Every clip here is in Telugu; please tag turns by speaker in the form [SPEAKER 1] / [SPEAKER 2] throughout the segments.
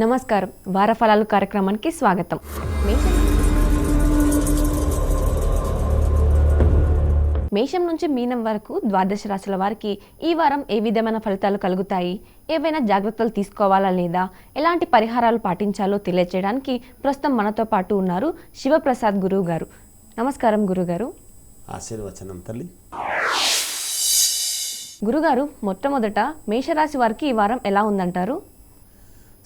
[SPEAKER 1] నమస్కారం. వార ఫలాలు కార్యక్రమానికి స్వాగతం. మేషం నుంచి మీనం వరకు ద్వాదశ రాశుల వారికి ఈ వారం ఏ విధమైన ఫలితాలు కలుగుతాయి? ఏవైనా జాగ్రత్తలు తీసుకోవాలా లేదా? ఎలాంటి పరిహారాలు పాటించాలో తెలియజేయడానికి ప్రస్తుతం మనతో పాటు ఉన్నారు శివప్రసాద్ గురువు గారు నమస్కారం గురుగారు
[SPEAKER 2] ఆశీర్వచనం తల్లి.
[SPEAKER 1] గురుగారు మొట్టమొదట మేషరాశి వారికి ఈ వారం ఎలా ఉందంటారు?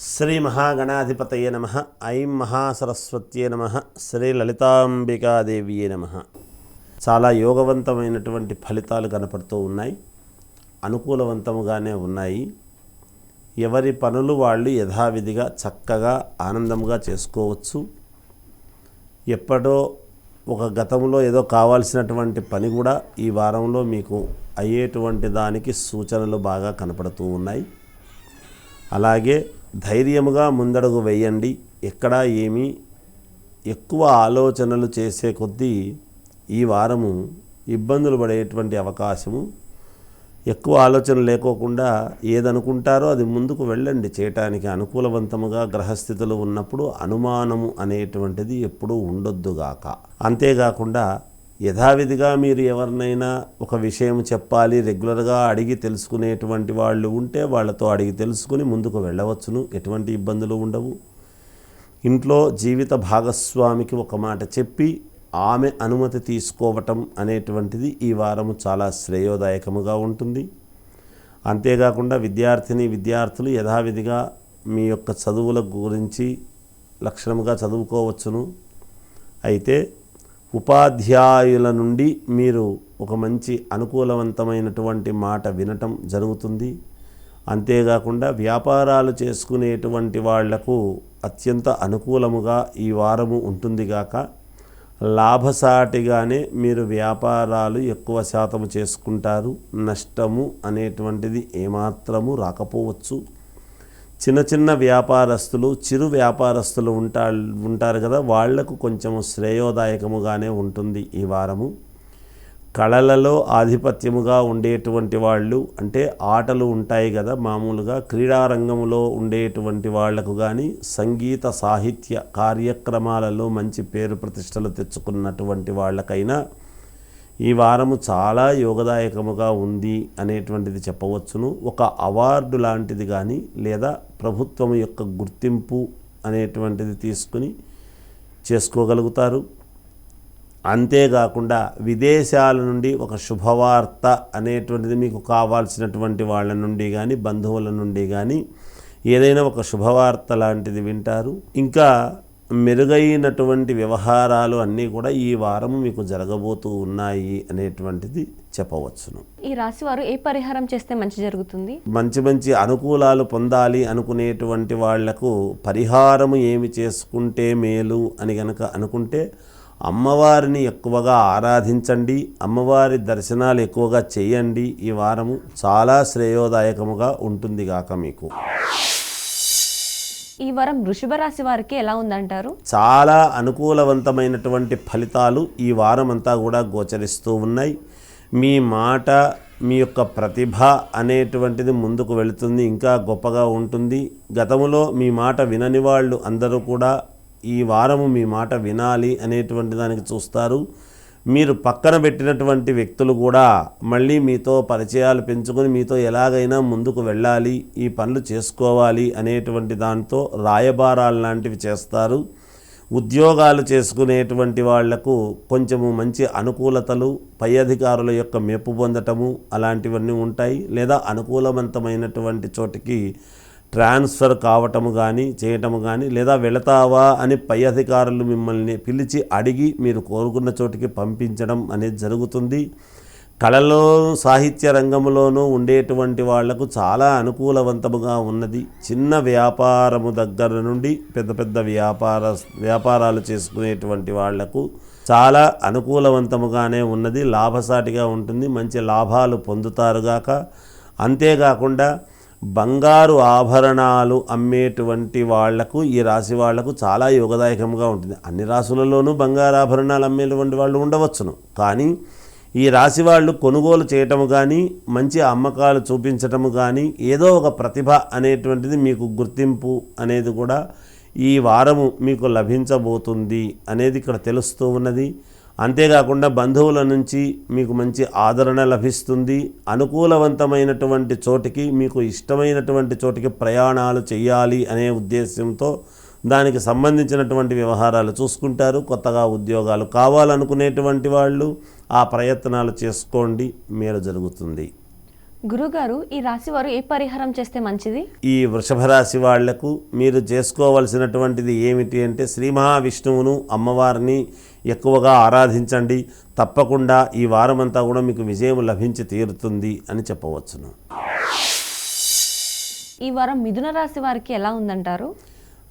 [SPEAKER 2] శ్రీ మహాగణాధిపతయే నమ ఐం మహాసరస్వత్యే నమ శ్రీ లలితాంబికాదేవియే నమ. చాలా యోగవంతమైనటువంటి ఫలితాలు కనపడుతూ ఉన్నాయి అనుకూలవంతముగానే ఉన్నాయి. ఎవరి పనులు వాళ్ళు యథావిధిగా చక్కగా ఆనందంగా చేసుకోవచ్చు. ఎప్పుడో ఒక గతంలో ఏదో కావాల్సినటువంటి పని కూడా ఈ వారంలో మీకు అయ్యేటువంటి దానికి సూచనలు బాగా కనపడుతూ ఉన్నాయి. అలాగే ధైర్యముగా ముందడుగు వేయండి. ఎక్కడా ఏమీ ఎక్కువ ఆలోచనలు చేసే కొద్దీ ఈ వారము ఇబ్బందులు పడేటువంటి అవకాశము. ఎక్కువ ఆలోచన లేకోకుండా ఏదనుకుంటారో అది ముందుకు వెళ్ళండి. చేయటానికి అనుకూలవంతముగా గ్రహస్థితులు ఉన్నప్పుడు అనుమానము అనేటువంటిది ఎప్పుడూ ఉండొద్దుగాక అంతేకాకుండా యథావిధిగా మీరు ఎవరినైనా ఒక విషయం చెప్పాలి రెగ్యులర్గా అడిగి తెలుసుకునేటువంటి వాళ్ళు ఉంటే వాళ్ళతో అడిగి తెలుసుకుని ముందుకు వెళ్ళవచ్చును. ఎటువంటి ఇబ్బందులు ఉండవు. ఇంట్లో జీవిత భాగస్వామికి ఒక మాట చెప్పి ఆమె అనుమతి తీసుకోవటం అనేటువంటిది ఈ వారము చాలా శ్రేయోదాయకముగా ఉంటుంది. అంతేకాకుండా విద్యార్థిని విద్యార్థులు యథావిధిగా మీ యొక్క చదువుల గురించి లక్షణముగా చదువుకోవచ్చును. అయితే ఉపాధ్యాయుల నుండి మీరు ఒక మంచి అనుకూలవంతమైనటువంటి మాట వినటం జరుగుతుంది. అంతేకాకుండా వ్యాపారాలు చేసుకునేటువంటి వాళ్ళకు అత్యంత అనుకూలముగా ఈ వారము ఉంటుంది గాక లాభసాటిగానే మీరు వ్యాపారాలు ఎక్కువ శాతము చేసుకుంటారు. నష్టము అనేటువంటిది ఏమాత్రము రాకపోవచ్చు. చిన్న చిన్న వ్యాపారస్తులు చిరు వ్యాపారస్తులు ఉంటా ఉంటారు కదా? వాళ్ళకు కొంచెం శ్రేయోదాయకముగానే ఉంటుంది ఈ వారము. కళలలో ఆధిపత్యముగా ఉండేటువంటి వాళ్ళు అంటే ఆటలు ఉంటాయి కదా మామూలుగా క్రీడారంగంలో ఉండేటువంటి వాళ్ళకు కానీ సంగీత సాహిత్య కార్యక్రమాలలో మంచి పేరు ప్రతిష్టలు తెచ్చుకున్నటువంటి వాళ్ళకైనా ఈ వారము చాలా యోగదాయకముగా ఉంది అనేటువంటిది చెప్పవచ్చును. ఒక అవార్డు లాంటిది కానీ లేదా ప్రభుత్వం యొక్క గుర్తింపు అనేటువంటిది తీసుకుని చేసుకోగలుగుతారు. అంతేకాకుండా విదేశాల నుండి ఒక శుభవార్త అనేటువంటిది మీకు కావాల్సినటువంటి వాళ్ళ నుండి కానీ బంధువుల నుండి కానీ ఏదైనా ఒక శుభవార్త లాంటిది వింటారు. ఇంకా మెరుగైనటువంటి వ్యవహారాలు అన్నీ కూడా ఈ వారం మీకు జరగబోతూ ఉన్నాయి అనేటువంటిది చెప్పవచ్చును.
[SPEAKER 1] ఈ రాశి వారు ఏ పరిహారం చేస్తే మంచి జరుగుతుంది?
[SPEAKER 2] మంచి మంచి అనుకూలాలు పొందాలి అనుకునేటువంటి వాళ్ళకు పరిహారము ఏమి చేసుకుంటే మేలు అని గనక అనుకుంటే అమ్మవారిని ఎక్కువగా ఆరాధించండి అమ్మవారి దర్శనాలు ఎక్కువగా చేయండి. ఈ వారము చాలా శ్రేయోదాయకముగా ఉంటుంది గాక మీకు.
[SPEAKER 1] ఈ వారం వృషభ రాశి వారికి ఎలా ఉందంటారు?
[SPEAKER 2] చాలా అనుకూలవంతమైనటువంటి ఫలితాలు ఈ వారం అంతా కూడా గోచరిస్తూ ఉన్నాయి. మీ మాట మీ యొక్క ప్రతిభ అనేటువంటిది ముందుకు వెళుతుంది ఇంకా గొప్పగా ఉంటుంది. గతంలో మీ మాట వినని వాళ్ళు అందరూ కూడా ఈ వారము మీ మాట వినాలి అనేటువంటి దానికి చూస్తారు. మీరు పక్కన పెట్టినటువంటి వ్యక్తులు కూడా మళ్ళీ మీతో పరిచయాలు పెంచుకొని మీతో ఎలాగైనా ముందుకు వెళ్ళాలి ఈ పనులు చేసుకోవాలి అనేటువంటి దాంతో రాయబారాలు లాంటివి చేస్తారు. ఉద్యోగాలు చేసుకునేటువంటి వాళ్ళకు కొంచెము మంచి అనుకూలతలు పై అధికారుల యొక్క మెప్పు పొందటము అలాంటివన్నీ ఉంటాయి. లేదా అనుకూలవంతమైనటువంటి చోటికి ట్రాన్స్ఫర్ కావటము కానీ చేయటము కానీ లేదా వెళతావా అని పై అధికారులు మిమ్మల్ని పిలిచి అడిగి మీరు కోరుకున్న చోటికి పంపించడం అనేది జరుగుతుంది. కళలో సాహిత్య రంగంలోనూ ఉండేటువంటి వాళ్ళకు చాలా అనుకూలవంతముగా ఉన్నది. చిన్న వ్యాపారము దగ్గర నుండి పెద్ద పెద్ద వ్యాపార వ్యాపారాలు చేసుకునేటువంటి వాళ్ళకు చాలా అనుకూలవంతముగానే ఉన్నది. లాభసాటిగా ఉంటుంది. మంచి లాభాలు పొందుతారుగాక అంతేకాకుండా బంగారు ఆభరణాలు అమ్మేటువంటి వాళ్ళకు ఈ రాశి వాళ్ళకు చాలా యోగదాయకంగా ఉంటుంది. అన్ని రాశులలోనూ బంగారు ఆభరణాలు అమ్మేటువంటి వాళ్ళు ఉండవచ్చును. కానీ ఈ రాశి వాళ్ళు కొనుగోలు చేయటము కానీ మంచి అమ్మకాలు చూపించటము కానీ ఏదో ఒక ప్రతిభ అనేటువంటిది మీకు గుర్తింపు అనేది కూడా ఈ వారము మీకు లభించబోతుంది అనేది ఇక్కడ తెలుస్తూ ఉన్నది. అంతేకాకుండా బంధువుల నుంచి మీకు మంచి ఆదరణ లభిస్తుంది. అనుకూలవంతమైనటువంటి చోటికి మీకు ఇష్టమైనటువంటి చోటికి ప్రయాణాలు చేయాలి అనే ఉద్దేశంతో దానికి సంబంధించినటువంటి వ్యవహారాలు చూసుకుంటారు. కొత్తగా ఉద్యోగాలు కావాలనుకునేటువంటి వాళ్ళు ఆ ప్రయత్నాలు చేసుకోండి. మేలు జరుగుతుంది.
[SPEAKER 1] గురుగారు ఈ రాశి వారు ఏ పరిహారం చేస్తే మంచిది?
[SPEAKER 2] ఈ వృషభ రాశి వాళ్ళకు మీరు చేసుకోవలసినటువంటిది ఏమిటి అంటే శ్రీ మహావిష్ణువును అమ్మవారిని ఎక్కువగా ఆరాధించండి. తప్పకుండా ఈ వారమంతా కూడా మీకు విజయం లభించి తీరుతుంది అని చెప్పవచ్చును.
[SPEAKER 1] ఈ వారం మిథున రాశి వారికి ఎలా ఉందంటారు?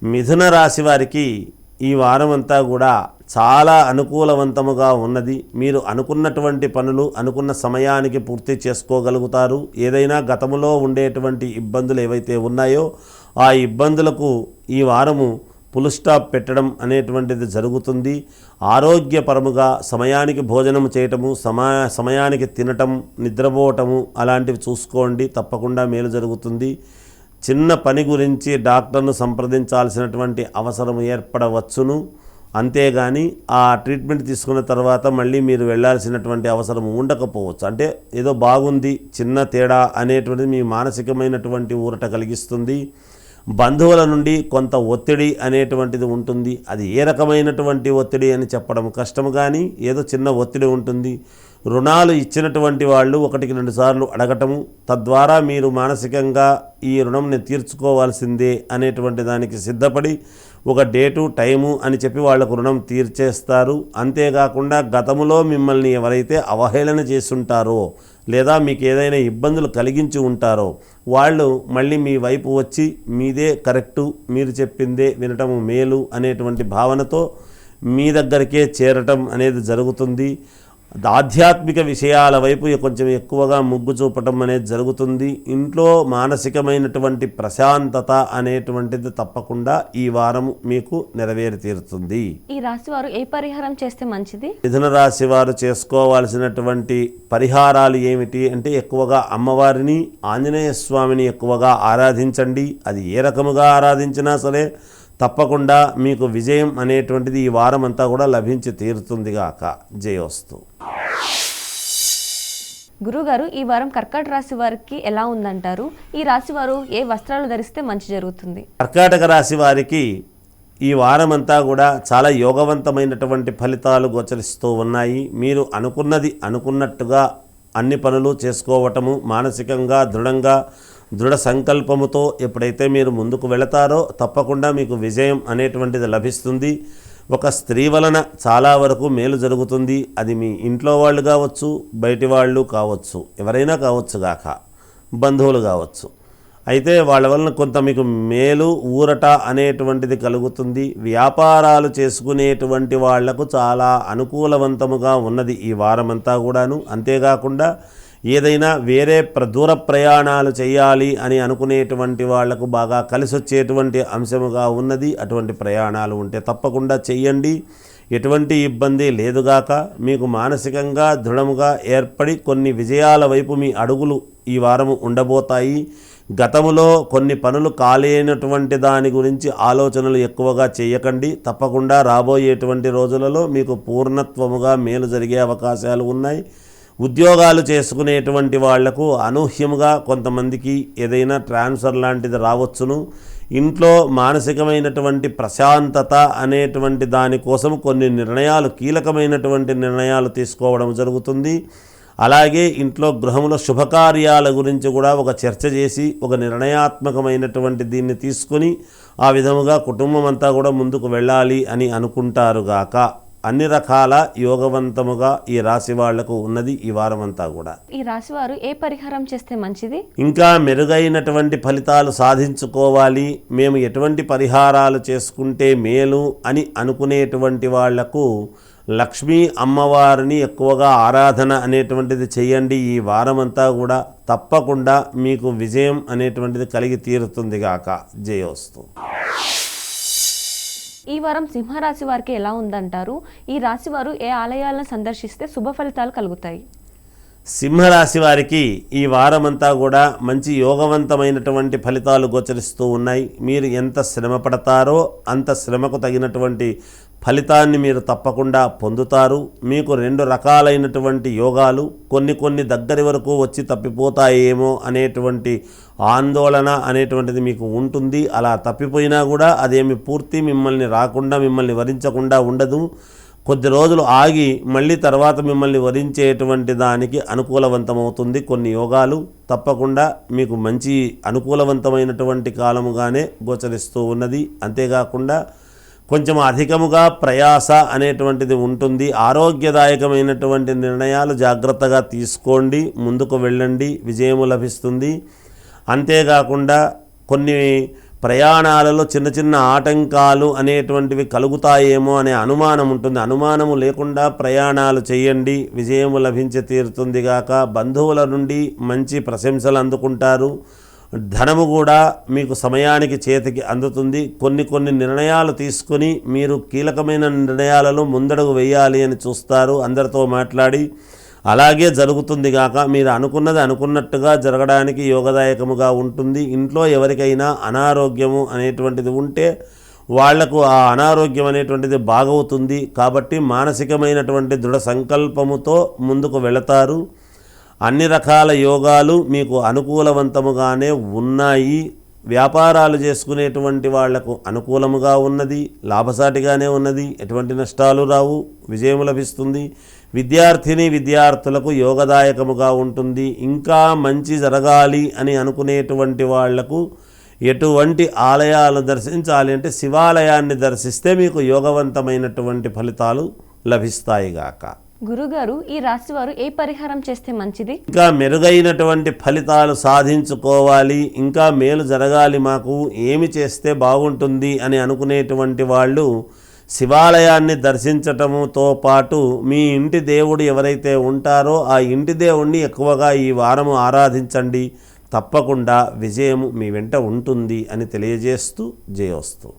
[SPEAKER 2] మిథున రాశి వారికి ఈ వారమంతా కూడా చాలా అనుకూలవంతముగా ఉన్నది. మీరు అనుకున్నటువంటి పనులు అనుకున్న సమయానికి పూర్తి చేసుకోగలుగుతారు. ఏదైనా గతములో ఉండేటువంటి ఇబ్బందులు ఏవైతే ఉన్నాయో ఆ ఇబ్బందులకు ఈ వారము ఫుల్ స్టాప్ పెట్టడం అనేటువంటిది జరుగుతుంది. ఆరోగ్యపరముగా సమయానికి భోజనం చేయటము సమా సమయానికి తినటం నిద్రపోవటము అలాంటివి చూసుకోండి. తప్పకుండా మేలు జరుగుతుంది. చిన్న పని గురించి డాక్టర్ను సంప్రదించాల్సినటువంటి అవసరం ఏర్పడవచ్చును. అంతేగాని ఆ ట్రీట్మెంట్ తీసుకున్న తర్వాత మళ్ళీ మీరు వెళ్ళాల్సినటువంటి అవసరం ఉండకపోవచ్చు. అంటే ఏదో బాగుంది చిన్న తేడా అనేటువంటిది మీ మానసికమైనటువంటి ఊరట కలిగిస్తుంది. బంధువుల నుండి కొంత ఒత్తిడి అనేటువంటిది ఉంటుంది. అది ఏ రకమైనటువంటి ఒత్తిడి అని చెప్పడం కష్టము కానీ ఏదో చిన్న ఒత్తిడి ఉంటుంది. రుణాలు ఇచ్చినటువంటి వాళ్ళు ఒకటికి రెండు సార్లు అడగటము తద్వారా మీరు మానసికంగా ఈ రుణంని తీర్చుకోవాల్సిందే అనేటువంటి దానికి సిద్ధపడి ఒక డేటు టైము అని చెప్పి వాళ్ళకు రుణం తీర్చేస్తారు. అంతేకాకుండా గతములో మిమ్మల్ని ఎవరైతే అవహేళన చేస్తుంటారో లేదా మీకు ఏదైనా ఇబ్బందులు కలిగించి ఉంటారో వాళ్ళు మళ్ళీ మీ వైపు వచ్చి మీదే కరెక్టు మీరు చెప్పిందే వినటము మేలు అనేటువంటి భావనతో మీ దగ్గరికే చేరటం అనేది జరుగుతుంది. ఆధ్యాత్మిక విషయాల వైపు కొంచెం ఎక్కువగా మొగ్గు చూపటం అనేది జరుగుతుంది. ఇంట్లో మానసికమైనటువంటి ప్రశాంతత అనేటువంటిది తప్పకుండా ఈ వారం మీకు నెరవేరి తీరుతుంది.
[SPEAKER 1] ఈ రాశి వారు ఏ పరిహారం చేస్తే మంచిది?
[SPEAKER 2] మిథున రాశి వారు చేసుకోవాల్సినటువంటి పరిహారాలు ఏమిటి అంటే ఎక్కువగా అమ్మవారిని ఆంజనేయ స్వామిని ఎక్కువగా ఆరాధించండి. అది ఏ రకముగా ఆరాధించినా సరే తప్పకుండా మీకు విజయం అనేటువంటిది ఈ వారం అంతా కూడా లభించి తీరుతుంది గాక. జయోస్తు.
[SPEAKER 1] గురుగారు ఈ వారం కర్కాటక రాశి వారికి ఎలా ఉందంటారు? ఈ రాశి వారు ఏ వస్త్రాలు ధరిస్తే మంచి జరుగుతుంది?
[SPEAKER 2] కర్కాటక రాశి వారికి ఈ వారమంతా కూడా చాలా యోగవంతమైనటువంటి ఫలితాలు గోచరిస్తూ ఉన్నాయి. మీరు అనుకున్నది అనుకున్నట్టుగా అన్ని పనులు చేసుకోవటము మానసికంగా దృఢంగా దృఢ సంకల్పముతో ఎప్పుడైతే మీరు ముందుకు వెళతారో తప్పకుండా మీకు విజయం అనేటువంటిది లభిస్తుంది. ఒక స్త్రీ వలన చాలా వరకు మేలు జరుగుతుంది. అది మీ ఇంట్లో వాళ్ళు కావచ్చు బయటి వాళ్ళు కావచ్చు ఎవరైనా కావచ్చు గాక బంధువులు కావచ్చు. అయితే వాళ్ళ వలన కొంత మీకు మేలు ఊరట అనేటువంటిది కలుగుతుంది. వ్యాపారాలు చేసుకునేటువంటి వాళ్ళకు చాలా అనుకూలవంతముగా ఉన్నది ఈ వారమంతా కూడాను. అంతేకాకుండా ఏదైనా వేరే ప్ర దూర ప్రయాణాలు చేయాలి అని అనుకునేటువంటి వాళ్ళకు బాగా కలిసి వచ్చేటువంటి అంశముగా ఉన్నది. అటువంటి ప్రయాణాలు ఉంటే తప్పకుండా చెయ్యండి. ఎటువంటి ఇబ్బంది లేదుగాక మీకు మానసికంగా దృఢముగా ఏర్పడి కొన్ని విజయాల వైపు మీ అడుగులు ఈ వారము ఉండబోతాయి. గతములో కొన్ని పనులు కాలేనటువంటి దాని గురించి ఆలోచనలు ఎక్కువగా చేయకండి తప్పకుండా రాబోయేటువంటి రోజులలో మీకు పూర్ణత్వముగా మేలు జరిగే అవకాశాలు ఉన్నాయి. ఉద్యోగాలు చేసుకునేటువంటి వాళ్ళకు అనూహ్యముగా కొంతమందికి ఏదైనా ట్రాన్స్ఫర్ లాంటిది రావచ్చును. ఇంట్లో మానసికమైనటువంటి ప్రశాంతత అనేటువంటి దానికోసం కొన్ని నిర్ణయాలు కీలకమైనటువంటి నిర్ణయాలు తీసుకోవడం జరుగుతుంది. అలాగే ఇంట్లో గృహంలో శుభకార్యాల గురించి కూడా ఒక చర్చ చేసి ఒక నిర్ణయాత్మకమైనటువంటి దీన్ని తీసుకొని ఆ విధముగా కుటుంబం అంతా కూడా ముందుకు వెళ్ళాలి అని అనుకుంటారుగాక అన్ని రకాల యోగవంతముగా ఈ రాశి వాళ్ళకు ఉన్నది ఈ వారమంతా కూడా.
[SPEAKER 1] ఈ రాశి వారు ఏ పరిహారం చేస్తే మంచిది?
[SPEAKER 2] ఇంకా మెరుగైనటువంటి ఫలితాలు సాధించుకోవాలి. మేము ఎటువంటి పరిహారాలు చేసుకుంటే మేలు అని అనుకునేటువంటి వాళ్ళకు లక్ష్మీ అమ్మవారిని ఎక్కువగా ఆరాధన అనేటువంటిది చేయండి. ఈ వారమంతా కూడా తప్పకుండా మీకు విజయం అనేటువంటిది కలిగి తీరుతుంది గాక. జయోస్తు.
[SPEAKER 1] ఈ వారం సింహరాశి వారికి ఎలా ఉందంటారు? ఈ రాశి వారు ఏ ఆలయాలను సందర్శిస్తే శుభ ఫలితాలు కలుగుతాయి?
[SPEAKER 2] సింహరాశి వారికి ఈ వారమంతా కూడా మంచి యోగవంతమైనటువంటి ఫలితాలు గోచరిస్తూ ఉన్నాయి. మీరు ఎంత శ్రమ పడతారో అంత శ్రమకు తగినటువంటి ఫలితాన్ని మీరు తప్పకుండా పొందుతారు. మీకు రెండు రకాలైనటువంటి యోగాలు కొన్ని కొన్ని దగ్గరి వరకు వచ్చి తప్పిపోతాయేమో అనేటువంటి ఆందోళన అనేటువంటిది మీకు ఉంటుంది. అలా తప్పిపోయినా కూడా అదేమి పూర్తి మిమ్మల్ని రాకుండా మిమ్మల్ని వరించకుండా ఉండదు. కొద్ది రోజులు ఆగి మళ్ళీ తర్వాత మిమ్మల్ని వరించేటువంటి దానికి అనుకూలవంతమవుతుంది. కొన్ని యోగాలు తప్పకుండా మీకు మంచి అనుకూలవంతమైనటువంటి కాలముగానే గోచరిస్తూ ఉన్నది. అంతేకాకుండా కొంచెం అధికముగా ప్రయాస అనేటువంటిది ఉంటుంది. ఆరోగ్యదాయకమైనటువంటి నిర్ణయాలు జాగ్రత్తగా తీసుకోండి. ముందుకు వెళ్ళండి. విజయము లభిస్తుంది. అంతేకాకుండా కొన్ని ప్రయాణాలలో చిన్న చిన్న ఆటంకాలు అనేటువంటివి కలుగుతాయేమో అనే అనుమానం ఉంటుంది. అనుమానము లేకుండా ప్రయాణాలు చేయండి. విజయము లభించి తీరుతుంది గాక బంధువుల నుండి మంచి ప్రశంసలు అందుకుంటారు. ధనము కూడా మీకు సమయానికి చేతికి అందుతుంది. కొన్ని కొన్ని నిర్ణయాలు తీసుకొని మీరు కీలకమైన నిర్ణయాలలో ముందడుగు వేయాలి అని చూస్తారు. అందరితో మాట్లాడి అలాగే జరుగుతుంది గాక మీరు అనుకున్నది అనుకున్నట్టుగా జరగడానికి యోగదాయకముగా ఉంటుంది. ఇంట్లో ఎవరికైనా అనారోగ్యము అనేటువంటిది ఉంటే వాళ్ళకు ఆ అనారోగ్యం అనేటువంటిది బాగవుతుంది. కాబట్టి మానసికమైనటువంటి దృఢ సంకల్పముతో ముందుకు వెళతారు. అన్ని రకాల యోగాలు మీకు అనుకూలవంతముగానే ఉన్నాయి. వ్యాపారాలు చేసుకునేటువంటి వాళ్ళకు అనుకూలముగా ఉన్నది. లాభసాటిగానే ఉన్నది. ఎటువంటి నష్టాలు రావు. విజయం లభిస్తుంది. విద్యార్థిని విద్యార్థులకు యోగదాయకముగా ఉంటుంది. ఇంకా మంచి జరగాలి అని అనుకునేటువంటి వాళ్ళకు ఎటువంటి ఆలయాలు దర్శించాలి అంటే శివాలయాన్ని దర్శిస్తే మీకు యోగవంతమైనటువంటి ఫలితాలు లభిస్తాయిగాక
[SPEAKER 1] గురుగారు ఈ రాశి వారు ఏ పరిహారం చేస్తే మంచిది?
[SPEAKER 2] ఇంకా మెరుగైనటువంటి ఫలితాలు సాధించుకోవాలి. ఇంకా మేలు జరగాలి మాకు. ఏమి చేస్తే బాగుంటుంది అని అనుకునేటువంటి వాళ్ళు శివాలయాన్ని దర్శించటముతో పాటు మీ ఇంటి దేవుడు ఎవరైతే ఉంటారో ఆ ఇంటి దేవుణ్ణి ఎక్కువగా ఈ వారము ఆరాధించండి. తప్పకుండా విజయము మీ వెంట ఉంటుంది అని తెలియజేస్తూ జయోస్తు.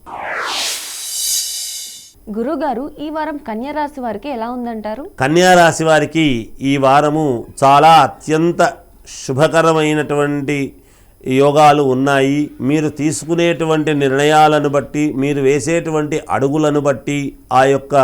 [SPEAKER 1] గురుగారు ఈ వారం కన్యా రాశి వారికి ఎలా ఉందంటారు?
[SPEAKER 2] కన్యా రాశి వారికి ఈ వారము చాలా అత్యంత శుభకరమైనటువంటి యోగాలు ఉన్నాయి. మీరు తీసుకునేటువంటి నిర్ణయాలను బట్టి మీరు వేసేటువంటి అడుగులను బట్టి ఆ యొక్క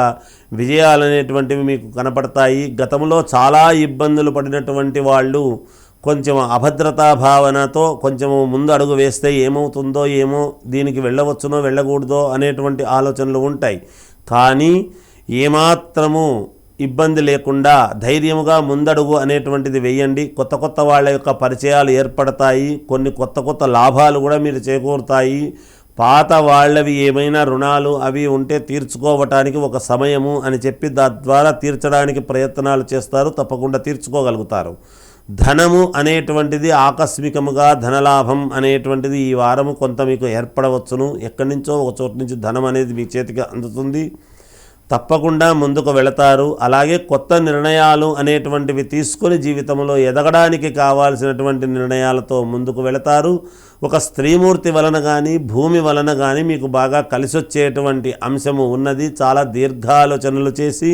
[SPEAKER 2] విజయాలు అనేటువంటివి మీకు కనపడతాయి. గతంలో చాలా ఇబ్బందులు పడినటువంటి వాళ్ళు కొంచెం అభద్రతా భావనతో కొంచెం ముందు అడుగు వేస్తే ఏమవుతుందో ఏమో దీనికి వెళ్ళవచ్చునో వెళ్ళకూడదో అనేటువంటి ఆలోచనలు ఉంటాయి. కానీ ఏమాత్రము ఇబ్బంది లేకుండా ధైర్యముగా ముందడుగు అనేటువంటిది వేయండి. కొత్త కొత్త వాళ్ళ యొక్క పరిచయాలు ఏర్పడతాయి. కొన్ని కొత్త కొత్త లాభాలు కూడా మీరు చేకూరుతాయి. పాత వాళ్ళవి ఏమైనా రుణాలు అవి ఉంటే తీర్చుకోవటానికి ఒక సమయము అని చెప్పి తద్వారా తీర్చడానికి ప్రయత్నాలు చేస్తారు. తప్పకుండా తీర్చుకోగలుగుతారు. ధనము అనేటువంటిది ఆకస్మికముగా ధనలాభం అనేటువంటిది ఈ వారము కొంత మీకు ఏర్పడవచ్చును. ఎక్కడి నుంచో ఒక చోటు నుంచి ధనం అనేది మీ చేతికి అందుతుంది. తప్పకుండా ముందుకు వెళతారు. అలాగే కొత్త నిర్ణయాలు అనేటువంటివి తీసుకొని జీవితంలో ఎదగడానికి కావాల్సినటువంటి నిర్ణయాలతో ముందుకు వెళతారు. ఒక స్త్రీమూర్తి వలన కానీ భూమి వలన కానీ మీకు బాగా కలిసొచ్చేటువంటి అంశము ఉన్నది. చాలా దీర్ఘాలోచనలు చేసి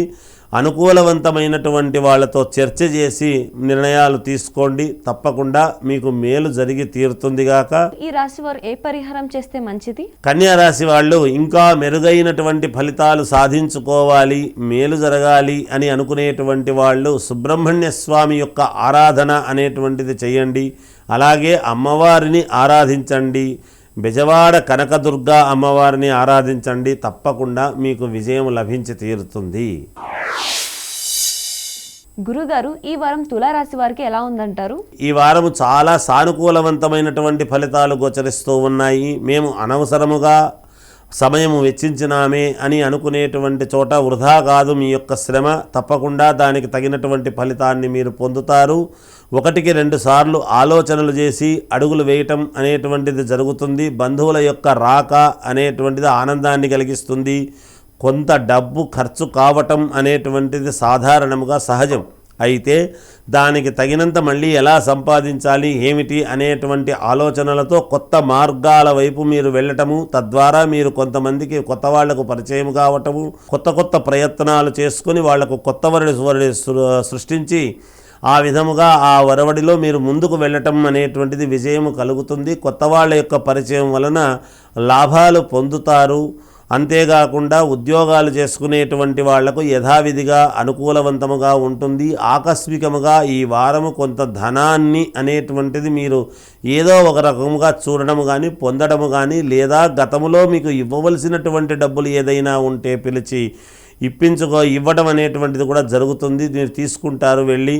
[SPEAKER 2] అనుకూలవంతమైనటువంటి వాళ్ళతో చర్చ చేసి నిర్ణయాలు తీసుకోండి. తప్పకుండా మీకు మేలు జరిగి తీరుతుందిగాక
[SPEAKER 1] ఈ రాశి వారు ఏ పరిహారం చేస్తే మంచిది?
[SPEAKER 2] కన్యా రాశి వాళ్ళు ఇంకా మెరుగైనటువంటి ఫలితాలు సాధించుకోవాలి మేలు జరగాలి అని అనుకునేటువంటి వాళ్ళు సుబ్రహ్మణ్య స్వామి యొక్క ఆరాధన అనేటువంటిది చేయండి. అలాగే అమ్మవారిని ఆరాధించండి. బెజవాడ కనకదుర్గ అమ్మవారిని ఆరాధించండి తప్పకుండా మీకు విజయం లభించి తీరుతుంది.
[SPEAKER 1] గురుగారు ఈ వారం తులారాశి వారికి ఎలా ఉందంటారు?
[SPEAKER 2] ఈ వారము చాలా సానుకూలవంతమైనటువంటి ఫలితాలు గోచరిస్తూ ఉన్నాయి. మేము అనవసరముగా సమయము వెచ్చించినామే అని అనుకునేటువంటి చోట వృధా కాదు మీ యొక్క శ్రమ. తప్పకుండా దానికి తగినటువంటి ఫలితాన్ని మీరు పొందుతారు. ఒకటికి రెండు సార్లు ఆలోచనలు చేసి అడుగులు వేయటం అనేటువంటిది జరుగుతుంది. బంధువుల యొక్క రాక అనేటువంటిది ఆనందాన్ని కలిగిస్తుంది. కొంత డబ్బు ఖర్చు కావటం అనేటువంటిది సాధారణముగా సహజం. అయితే దానికి తగినంత మళ్ళీ ఎలా సంపాదించాలి ఏమిటి అనేటువంటి ఆలోచనలతో కొత్త మార్గాల వైపు మీరు వెళ్ళటము తద్వారా మీరు కొంతమందికి కొత్త వాళ్ళకు పరిచయం కావటము కొత్త కొత్త ప్రయత్నాలు చేసుకుని వాళ్ళకు కొత్త వరడి సృ- సృష్టించి ఆ విధముగా ఆ వరవడిలో మీరు ముందుకు వెళ్ళటం అనేటువంటిది విజయం కలుగుతుంది. కొత్త వాళ్ళ యొక్క పరిచయం వలన లాభాలు పొందుతారు. అంతేకాకుండా ఉద్యోగాలు చేసుకునేటువంటి వాళ్ళకు యథావిధిగా అనుకూలవంతముగా ఉంటుంది. ఆకస్మికముగా ఈ వారము కొంత ధనాన్ని అనేటువంటిది మీరు ఏదో ఒక రకముగా చూడడము కానీ పొందడము కానీ లేదా గతములో మీకు ఇవ్వవలసినటువంటి డబ్బులు ఏదైనా ఉంటే పిలిచి ఇప్పించుకో ఇవ్వడం అనేటువంటిది కూడా జరుగుతుంది. మీరు తీసుకుంటారు వెళ్ళి.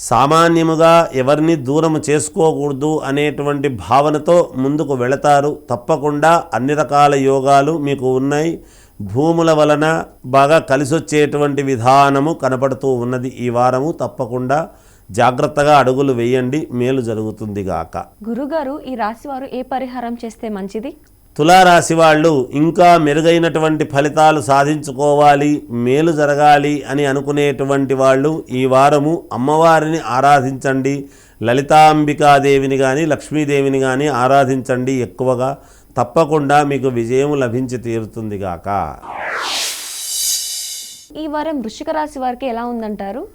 [SPEAKER 2] సామాన్యముగా ఎవరిని దూరము చేసుకోకూడదు అనేటువంటి భావనతో ముందుకు వెళతారు. తప్పకుండా అన్ని రకాల యోగాలు మీకు ఉన్నాయి. భూముల వలన బాగా కలిసొచ్చేటువంటి విధానము కనపడుతూ ఉన్నది ఈ వారము. తప్పకుండా జాగ్రత్తగా అడుగులు వేయండి. మేలు జరుగుతుంది గాక.
[SPEAKER 1] గురుగారు ఈ రాశివారు ఏ పరిహారం చేస్తే మంచిది?
[SPEAKER 2] తులారాశి వాళ్ళు ఇంకా మెరుగైనటువంటి ఫలితాలు సాధించుకోవాలి మేలు జరగాలి అని అనుకునేటువంటి వాళ్ళు ఈ వారము అమ్మవారిని ఆరాధించండి. లలితాంబికాదేవిని కానీ లక్ష్మీదేవిని కానీ ఆరాధించండి ఎక్కువగా. తప్పకుండా మీకు విజయం లభించి తీరుతుంది గాక.
[SPEAKER 1] ఈ వారం వృషిక రాశి వారికి ఎలా ఉందంటారు?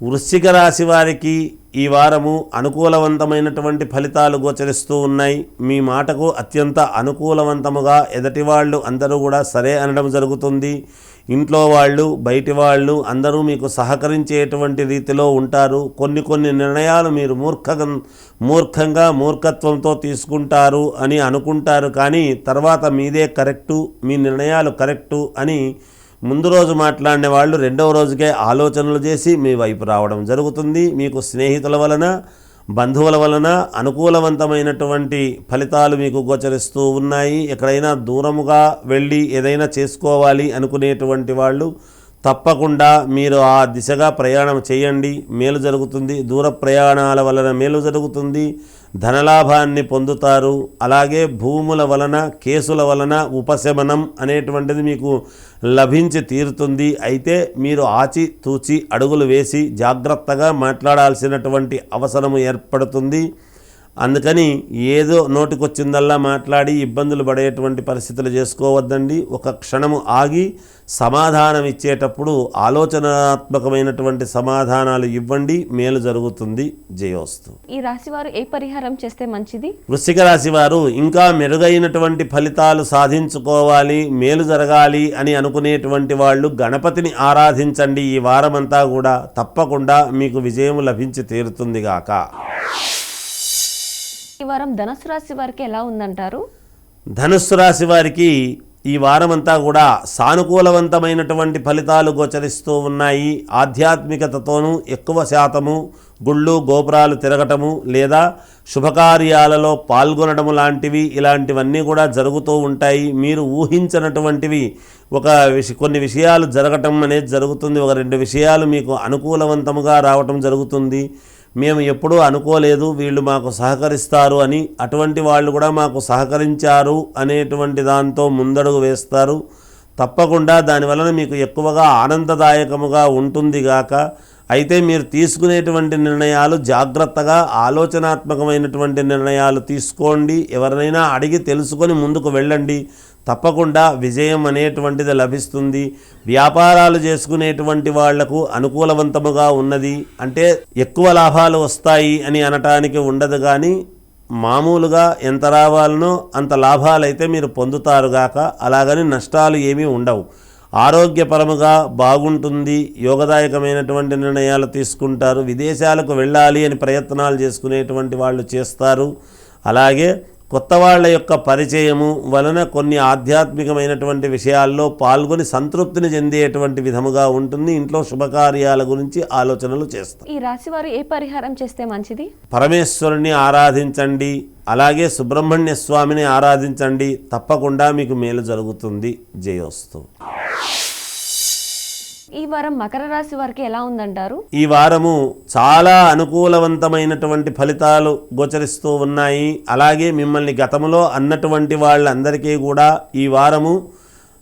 [SPEAKER 2] వృశ్చిక రాశి వారికి ఈ వారము అనుకూలవంతమైనటువంటి ఫలితాలు గోచరిస్తూ ఉన్నాయి. మీ మాటకు అత్యంత అనుకూలవంతముగా ఎదటి వాళ్ళు అందరూ కూడా సరే అనడం జరుగుతుంది. ఇంట్లో వాళ్ళు బయటి వాళ్ళు అందరూ మీకు సహకరించేటువంటి రీతిలో ఉంటారు. కొన్ని కొన్ని నిర్ణయాలు మీరు మూర్ఖం మూర్ఖంగా మూర్ఖత్వంతో తీసుకుంటారు అని అనుకుంటారు. కానీ తర్వాత మీదే కరెక్టు మీ నిర్ణయాలు కరెక్టు అని ముందు రోజు మాట్లాడిన వాళ్ళు రెండవ రోజుకే ఆలోచనలు చేసి మీ వైపు రావడం జరుగుతుంది. మీకు స్నేహితుల వలన బంధువుల వలన అనుకూలవంతమైనటువంటి ఫలితాలు మీకు గోచరిస్తూ ఉన్నాయి. ఎక్కడైనా దూరముగా వెళ్ళి ఏదైనా చేసుకోవాలి అనుకునేటువంటి వాళ్ళు తప్పకుండా మీరు ఆ దిశగా ప్రయాణం చేయండి. మేలు జరుగుతుంది. దూర ప్రయాణాల వలన మేలు జరుగుతుంది. ధనలాభాన్ని పొందుతారు. అలాగే భూముల వలన కేసుల వలన ఉపశమనం అనేటువంటిది మీకు లభించి తీరుతుంది. అయితే మీరు ఆచి తూచి అడుగులు వేసి జాగ్రత్తగా మాట్లాడాల్సినటువంటి అవసరము ఏర్పడుతుంది. అందుకని ఏదో నోటికొచ్చిందల్లా మాట్లాడి ఇబ్బందులు పడేటువంటి పరిస్థితులు చేసుకోవద్దండి. ఒక క్షణము ఆగి సమాధానం ఇచ్చేటప్పుడు ఆలోచనాత్మకమైనటువంటి సమాధానాలు ఇవ్వండి. మేలు జరుగుతుంది. జయోస్తు.
[SPEAKER 1] ఈ రాశివారు ఏ పరిహారం చేస్తే మంచిది?
[SPEAKER 2] వృశ్చిక రాశి వారు ఇంకా మెరుగైనటువంటి ఫలితాలు సాధించుకోవాలి మేలు జరగాలి అని అనుకునేటువంటి వాళ్ళు గణపతిని ఆరాధించండి. ఈ వారమంతా కూడా తప్పకుండా మీకు విజయం లభించి తీరుతుంది గాక.
[SPEAKER 1] ఈ వారం ధనుసు రాశి వారికి ఎలా ఉందంటారు?
[SPEAKER 2] ధనుస్సు రాశి వారికి ఈ వారమంతా కూడా సానుకూలవంతమైనటువంటి ఫలితాలు గోచరిస్తూ ఉన్నాయి. ఆధ్యాత్మికతతోనూ ఎక్కువ శాతము గుళ్ళు గోపురాలు తిరగటము లేదా శుభకార్యాలలో పాల్గొనడము లాంటివి ఇలాంటివన్నీ కూడా జరుగుతూ ఉంటాయి. మీరు ఊహించినటువంటివి ఒక విష కొన్ని విషయాలు జరగటం అనేది జరుగుతుంది. ఒక రెండు విషయాలు మీకు అనుకూలవంతముగా రావటం జరుగుతుంది. మేము ఎప్పుడూ అనుకోలేదు వీళ్ళు మాకు సహకరిస్తారు అని. అటువంటి వాళ్ళు కూడా మాకు సహకరించారు అనేటువంటి దాంతో ముందడుగు వేస్తారు. తప్పకుండా దానివలన మీకు ఎక్కువగా ఆనందదాయకముగా ఉంటుంది గాక. అయితే మీరు తీసుకునేటువంటి నిర్ణయాలు జాగ్రత్తగా ఆలోచనాత్మకమైనటువంటి నిర్ణయాలు తీసుకోండి. ఎవరినైనా అడిగి తెలుసుకొని ముందుకు వెళ్ళండి. తప్పకుండా విజయం అనేటువంటిది లభిస్తుంది. వ్యాపారాలు చేసుకునేటువంటి వాళ్ళకు అనుకూలవంతముగా ఉన్నది. అంటే ఎక్కువ లాభాలు వస్తాయి అని అనటానికి ఉండదు కానీ మామూలుగా ఎంత రావాలనో అంత లాభాలైతే మీరు పొందుతారుగాక అలాగని నష్టాలు ఏమీ ఉండవు. ఆరోగ్యపరముగా బాగుంటుంది. యోగదాయకమైనటువంటి నిర్ణయాలు తీసుకుంటారు. విదేశాలకు వెళ్ళాలి అని ప్రయత్నాలు చేసుకునేటువంటి వాళ్ళు చేస్తారు. అలాగే కొత్త వాళ్ళ యొక్క పరిచయము వలన కొన్ని ఆధ్యాత్మికమైనటువంటి విషయాల్లో పాల్గొని సంతృప్తిని చెందేటువంటి విధముగా ఉంటుంది. ఇంట్లో శుభకార్యాల గురించి ఆలోచనలు చేస్తారు
[SPEAKER 1] ఈ రాశివారు ఏ పరిహారం చేస్తే మంచిది?
[SPEAKER 2] పరమేశ్వరుని ఆరాధించండి అలాగే సుబ్రహ్మణ్య స్వామిని ఆరాధించండి. తప్పకుండా మీకు మేలు జరుగుతుంది. జయోస్తు.
[SPEAKER 1] ఈ వారం మకర రాశి వారికి ఎలా ఉందంటారు?
[SPEAKER 2] ఈ వారము చాలా అనుకూలవంతమైనటువంటి ఫలితాలు గోచరిస్తూ ఉన్నాయి. అలాగే మిమ్మల్ని గతంలో అన్నటువంటి వాళ్ళందరికీ కూడా ఈ వారము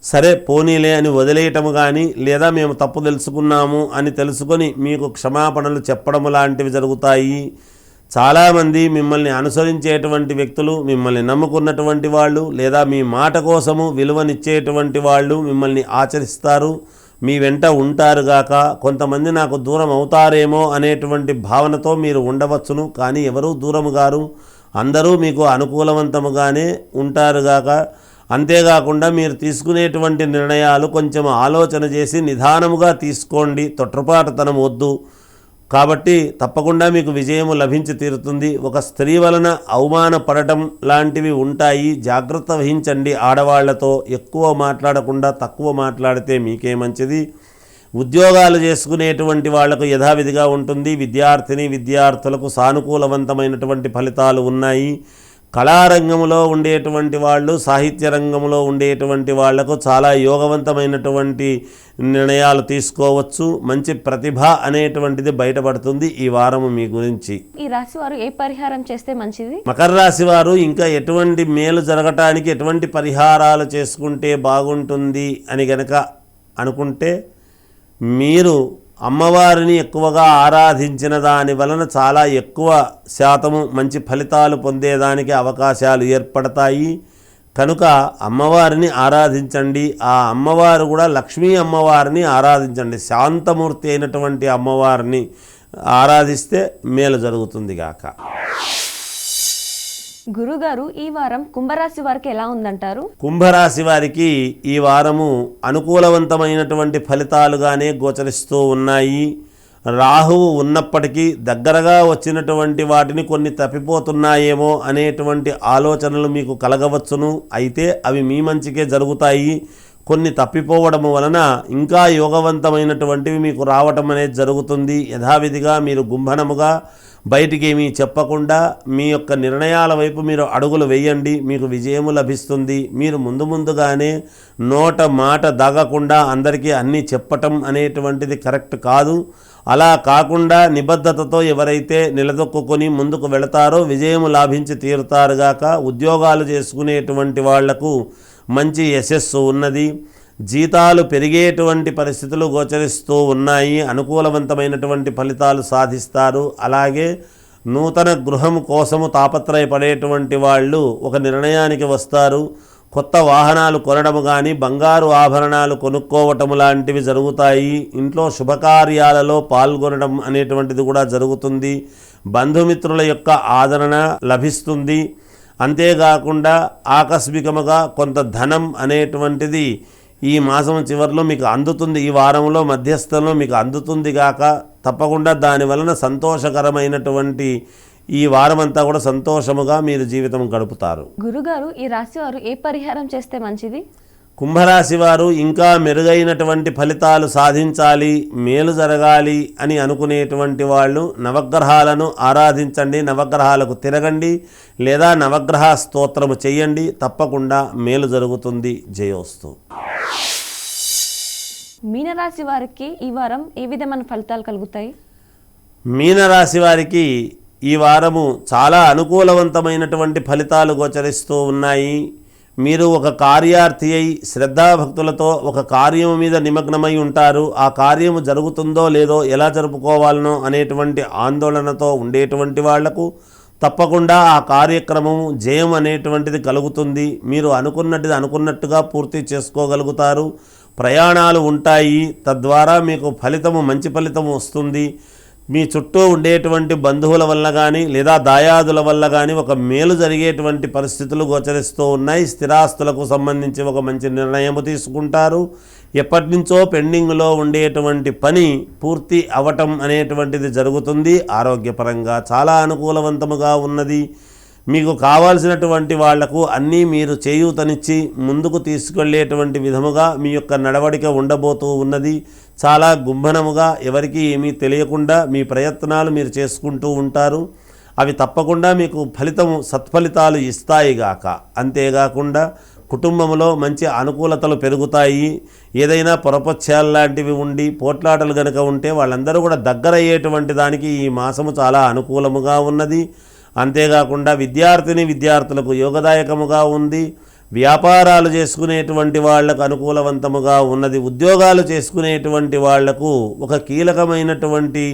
[SPEAKER 2] సరే పోనీలే అని వదిలేయటము కానీ లేదా మేము తప్పు తెలుసుకున్నాము అని తెలుసుకొని మీకు క్షమాపణలు చెప్పడము లాంటివి జరుగుతాయి. చాలామంది మిమ్మల్ని అనుసరించేటువంటి వ్యక్తులు మిమ్మల్ని నమ్ముకున్నటువంటి వాళ్ళు లేదా మీ మాట కోసము విలువనిచ్చేటువంటి వాళ్ళు మిమ్మల్ని ఆచరిస్తారు. మీ వెంట ఉంటారుగాక కొంతమంది నాకు దూరం అవుతారేమో అనేటువంటి భావనతో మీరు ఉండవచ్చును. కానీ ఎవరూ దూరము గారు? అందరూ మీకు అనుకూలవంతముగానే ఉంటారుగాక అంతేకాకుండా మీరు తీసుకునేటువంటి నిర్ణయాలు కొంచెం ఆలోచన చేసి నిదానముగా తీసుకోండి. తొట్రపాటుతనం వద్దు. కాబట్టి తప్పకుండా మీకు విజయము లభించి తీరుతుంది. ఒక స్త్రీ వలన అవమానపడటం లాంటివి ఉంటాయి. జాగ్రత్త వహించండి. ఆడవాళ్ళతో ఎక్కువ మాట్లాడకుండా తక్కువ మాట్లాడితే మీకే మంచిది. ఉద్యోగాలు చేసుకునేటువంటి వాళ్ళకు యథావిధిగా ఉంటుంది. విద్యార్థిని విద్యార్థులకు సానుకూలవంతమైనటువంటి ఫలితాలు ఉన్నాయి. కళారంగంలో ఉండేటువంటి వాళ్ళు సాహిత్య రంగంలో ఉండేటువంటి వాళ్ళకు చాలా యోగవంతమైనటువంటి నిర్ణయాలు తీసుకోవచ్చు. మంచి ప్రతిభ అనేటువంటిది బయటపడుతుంది ఈ వారము మీ గురించి.
[SPEAKER 1] ఈ రాశి వారు ఏ పరిహారం చేస్తే మంచిది?
[SPEAKER 2] మకర రాశి వారు ఇంకా ఎటువంటి మేలు జరగటానికి ఎటువంటి పరిహారాలు చేసుకుంటే బాగుంటుంది అని గనక అనుకుంటే మీరు అమ్మవారిని ఎక్కువగా ఆరాధించిన దాని వలన చాలా ఎక్కువ శాతము మంచి ఫలితాలు పొందేదానికి అవకాశాలు ఏర్పడతాయి. కనుక అమ్మవారిని ఆరాధించండి. ఆ అమ్మవారు కూడా లక్ష్మీ అమ్మవారిని ఆరాధించండి. శాంతమూర్తి అయినటువంటి అమ్మవారిని ఆరాధిస్తే మేలు జరుగుతుంది గాక.
[SPEAKER 1] గురుగారు ఈ వారం కుంభరాశి వారికి ఎలా ఉందంటారు?
[SPEAKER 2] కుంభరాశి వారికి ఈ వారము అనుకూలవంతమైనటువంటి ఫలితాలుగానే గోచరిస్తూ ఉన్నాయి. రాహువు ఉన్నప్పటికీ దగ్గరగా వచ్చినటువంటి వాటిని కొన్ని తప్పిపోతున్నాయేమో అనేటువంటి ఆలోచనలు మీకు కలగవచ్చును. అయితే అవి మీ మంచికే జరుగుతాయి. కొన్ని తప్పిపోవడం వలన ఇంకా యోగవంతమైనటువంటివి మీకు రావటం అనేది జరుగుతుంది. యథావిధిగా మీరు గుంభనముగా బయటికి ఏమీ చెప్పకుండా మీ యొక్క నిర్ణయాల వైపు మీరు అడుగులు వేయండి మీకు విజయము లభిస్తుంది. మీరు ముందు ముందుగానే నోట మాట దాగకుండా అందరికీ అన్నీ చెప్పటం అనేటువంటిది కరెక్ట్ కాదు. అలా కాకుండా నిబద్ధతతో ఎవరైతే నిలదొక్కుని ముందుకు వెళతారో విజయము లాభించి తీరుతారుగాక ఉద్యోగాలు చేసుకునేటువంటి వాళ్ళకు మంచి యశస్సు ఉన్నది. జీతాలు పెరిగేటువంటి పరిస్థితులు గోచరిస్తూ ఉన్నాయి. అనుకూలవంతమైనటువంటి ఫలితాలు సాధిస్తారు. అలాగే నూతన గృహం కోసము తాపత్రయపడేటువంటి వాళ్ళు ఒక నిర్ణయానికి వస్తారు. కొత్త వాహనాలు కొనడం కానీ బంగారు ఆభరణాలు కొనుక్కోవటం లాంటివి జరుగుతాయి. ఇంట్లో శుభకార్యాలలో పాల్గొనడం అనేటువంటిది కూడా జరుగుతుంది. బంధుమిత్రుల యొక్క ఆదరణ లభిస్తుంది. అంతేకాకుండా ఆకస్మికముగా కొంత ధనం అనేటువంటిది ఈ మాసం చివరిలో మీకు అందుతుంది ఈ వారంలో మధ్యస్థంలో మీకు అందుతుంది గాక తప్పకుండా దాని వలన సంతోషకరమైనటువంటి ఈ వారమంతా కూడా సంతోషముగా మీరు జీవితం గడుపుతారు.
[SPEAKER 1] గురుగారు ఈ రాశి వారు ఏ పరిహారం చేస్తే మంచిది?
[SPEAKER 2] కుంభరాశి వారు ఇంకా మెరుగైనటువంటి ఫలితాలు సాధించాలి మేలు జరగాలి అని అనుకునేటువంటి వాళ్ళు నవగ్రహాలను ఆరాధించండి నవగ్రహాలకు తిరగండి లేదా నవగ్రహ స్తోత్రము చేయండి తప్పకుండా మేలు జరుగుతుంది. జయోస్తు.
[SPEAKER 1] మీనరాశి వారికి ఈ వారం ఏ విధమైన ఫలితాలు కలుగుతాయి?
[SPEAKER 2] మీనరాశి వారికి ఈ వారము చాలా అనుకూలవంతమైనటువంటి ఫలితాలు గోచరిస్తూ ఉన్నాయి. మీరు ఒక కార్యార్థి అయి శ్రద్ధాభక్తులతో ఒక కార్యము మీద నిమగ్నమై ఉంటారు. ఆ కార్యము జరుగుతుందో లేదో ఎలా జరుపుకోవాలనో అనేటువంటి ఆందోళనతో ఉండేటువంటి వాళ్ళకు తప్పకుండా ఆ కార్యక్రమం జయం అనేటువంటిది కలుగుతుంది. మీరు అనుకున్నది అనుకున్నట్టుగా పూర్తి చేసుకోగలుగుతారు. ప్రయాణాలు ఉంటాయి. తద్వారా మీకు ఫలితము మంచి ఫలితం వస్తుంది. మీ చుట్టూ ఉండేటువంటి బంధువుల వల్ల కానీ లేదా దాయాదుల వల్ల కానీ ఒక మేలు జరిగేటువంటి పరిస్థితులు గోచరిస్తూ ఉన్నాయి. స్థిరాస్తులకు సంబంధించి ఒక మంచి నిర్ణయం తీసుకుంటారు. ఎప్పటి నుంచో పెండింగ్లో ఉండేటువంటి పని పూర్తి అవటం అనేటువంటిది జరుగుతుంది. ఆరోగ్యపరంగా చాలా అనుకూలవంతముగా ఉన్నది. మీకు కావాల్సినటువంటి వాళ్ళకు అన్నీ మీరు చేయూతనిచ్చి ముందుకు తీసుకెళ్ళేటువంటి విధముగా మీ యొక్క నడవడిక ఉండబోతూ ఉన్నది. చాలా గుంభనముగా ఎవరికీ ఏమీ తెలియకుండా మీ ప్రయత్నాలు మీరు చేసుకుంటూ ఉంటారు. అవి తప్పకుండా మీకు ఫలితము సత్ఫలితాలు ఇస్తాయిగాక అంతేకాకుండా కుటుంబంలో మంచి అనుకూలతలు పెరుగుతాయి. ఏదైనా పొరపచ్చాలు లాంటివి ఉండి పోట్లాటలు కనుక ఉంటే వాళ్ళందరూ కూడా దగ్గర అయ్యేటువంటి దానికి ఈ మాసము చాలా అనుకూలముగా ఉన్నది. అంతేకాకుండా విద్యార్థిని విద్యార్థులకు యోగదాయకముగా ఉంది. వ్యాపారాలు చేసుకునేటువంటి వాళ్ళకు అనుకూలవంతముగా ఉన్నది ఉద్యోగాలు చేసుకునేటువంటి వాళ్ళకు ఒక కీలకమైనటువంటి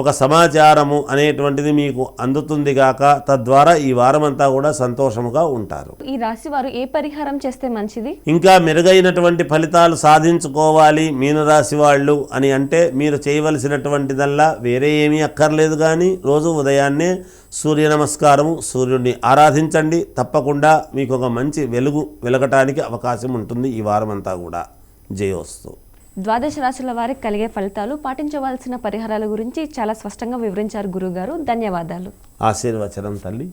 [SPEAKER 2] ఒక సమాచారము అనేటువంటిది మీకు అందుతుంది గాక తద్వారా ఈ వారమంతా కూడా సంతోషముగా ఉంటారు.
[SPEAKER 1] ఈ రాశి వారు ఏ పరిహారం చేస్తే మంచిది?
[SPEAKER 2] ఇంకా మెరుగైనటువంటి ఫలితాలు సాధించుకోవాలి మీనరాశి వాళ్ళు అని అంటే మీరు చేయవలసినటువంటిదల్లా వేరే ఏమీ అక్కర్లేదు కానీ రోజు ఉదయాన్నే సూర్య నమస్కారము సూర్యుడిని ఆరాధించండి. తప్పకుండా మీకు ఒక మంచి వెలుగు వెలగటానికి అవకాశం ఉంటుంది ఈ వారమంతా కూడా. జయోస్తు.
[SPEAKER 1] ద్వాదశ రాశుల వారికి కలిగే ఫలితాలు పాటించవలసిన పరిహారాల గురించి చాలా స్పష్టంగా వివరించారు గురుగారు ధన్యవాదాలు.
[SPEAKER 2] ఆశీర్వచనం తల్లి.